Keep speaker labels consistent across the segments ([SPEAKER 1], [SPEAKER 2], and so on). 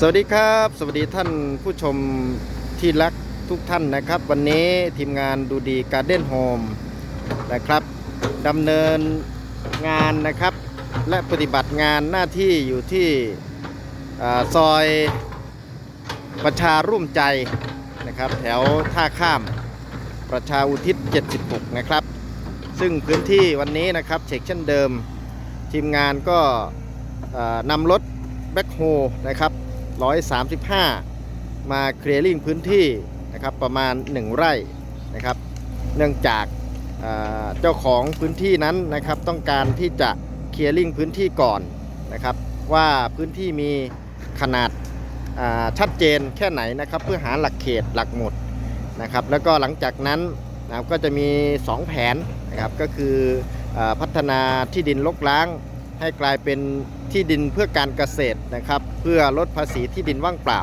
[SPEAKER 1] สวัสดีครับ สวัสดีท่านผู้ชมที่รักทุกท่านนะครับ วันนี้ทีมงานดูดีการ์เด้นโฮมนะครับดำเนินงานนะครับ และปฏิบัติงานหน้าที่อยู่ที่อซอยประชาร่วมใจนะครับ แถวท่าข้ามประชาอุทิศ 76 นะครับ ซึ่งพื้นที่วันนี้นะครับเช็คเช่นเดิม ทีมงานก็นำรถแบ็คโฮนะครับ 135 มาเคลียร์ลิงพื้นที่นะครับประมาณ 1 ไร่นะครับเนื่องจากเจ้าของพื้นที่นั้นนะครับต้องการที่จะเคลียร์ลิงพื้นที่ก่อนนะครับว่าพื้นที่มีขนาดชัดเจนแค่ไหนนะครับเพื่อหาหลักเขตหลักหมุดนะครับแล้วก็หลังจากนั้นนะครับก็จะมี 2 แผนนะครับก็คืออพัฒนาที่ดินรกร้าง ให้กลายเป็นที่ดินเพื่อการเกษตรนะครับ เพื่อลดภาษีที่ดินว่างเปล่า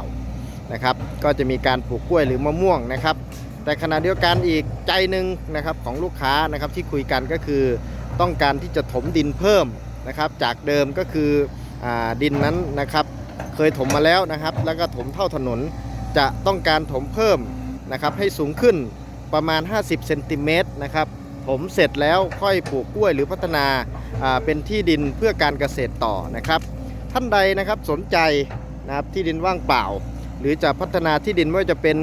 [SPEAKER 1] นะครับ ก็จะมีการปลูกกล้วยหรือมะม่วงนะครับ แต่ขณะเดียวกันอีกใจหนึ่งนะครับของลูกค้านะครับที่คุยกันก็คือต้องการที่จะถมดินเพิ่มนะครับ จากเดิมก็คืออดินนั้นนะครับเคยถมมาแล้วนะครับ แล้วก็ถมเท่าถนนจะต้องการถมเพิ่มนะครับให้สูงขึ้นประมาณ 50เซนติเมตรนะครับ ถมเสร็จแล้วค่อยปลูกกล้วยหรือพัฒนาเป็นที่ดินเพื่อการเกษตรต่อนะครับ ท่านใดนะครับสนใจนะครับที่ดินว่างเปล่า หรือจะพัฒนาที่ดินไม่ว่าจะเป็น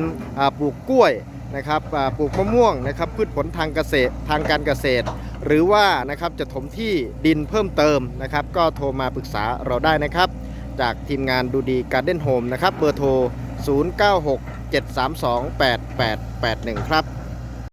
[SPEAKER 1] ปลูกกล้วยนะครับปลูกมะม่วงนะครับพืชผลทางเกษตรทางการเกษตร หรือว่านะครับจะถมที่ดินเพิ่มเติมนะครับ ก็โทรมาปรึกษาเราได้นะครับ จากทีมงานดูดีการ์เด้นโฮมนะครับเบอร์โทร 0967328881 ครับ